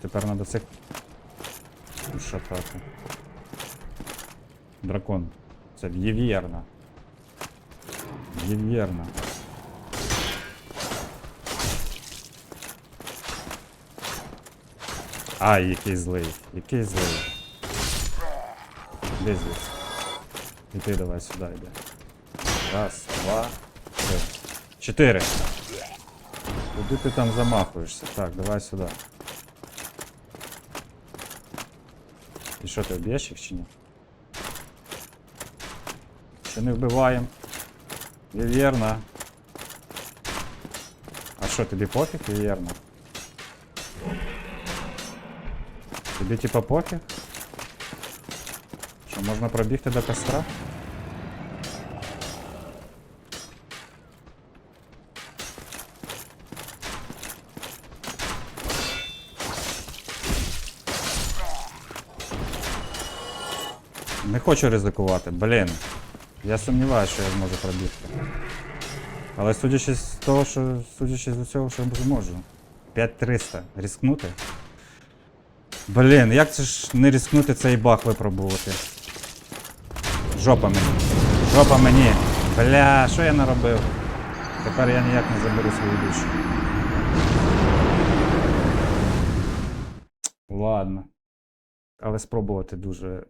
Тепер треба цих ушатати. Дракон. Це в'євєрна. В'євєрна. Ай, який злий, який злий. Де звідси? І ти давай сюди йди. Раз, два, три. Чотири. Куди ти там замахуєшся? Так, давай сюди. І що ти вб'єш їх чи ні? Ще не вбиваємо. Вірно. А що, тобі пофіг, вірно? Тобі типа пофіг? Що, можна пробігти до костра? Не хочу ризикувати, блін. Я сумніваюся, що я зможу пробігти. Але судячи з того, що судячи з усього, що я зможу. 5300. Рискнути? Блін, як це ж не рискнути цей баг випробувати? Жопа мені. Жопа мені. Бля, що я наробив? Тепер я ніяк не заберу свою душу. Ладно. Але спробувати дуже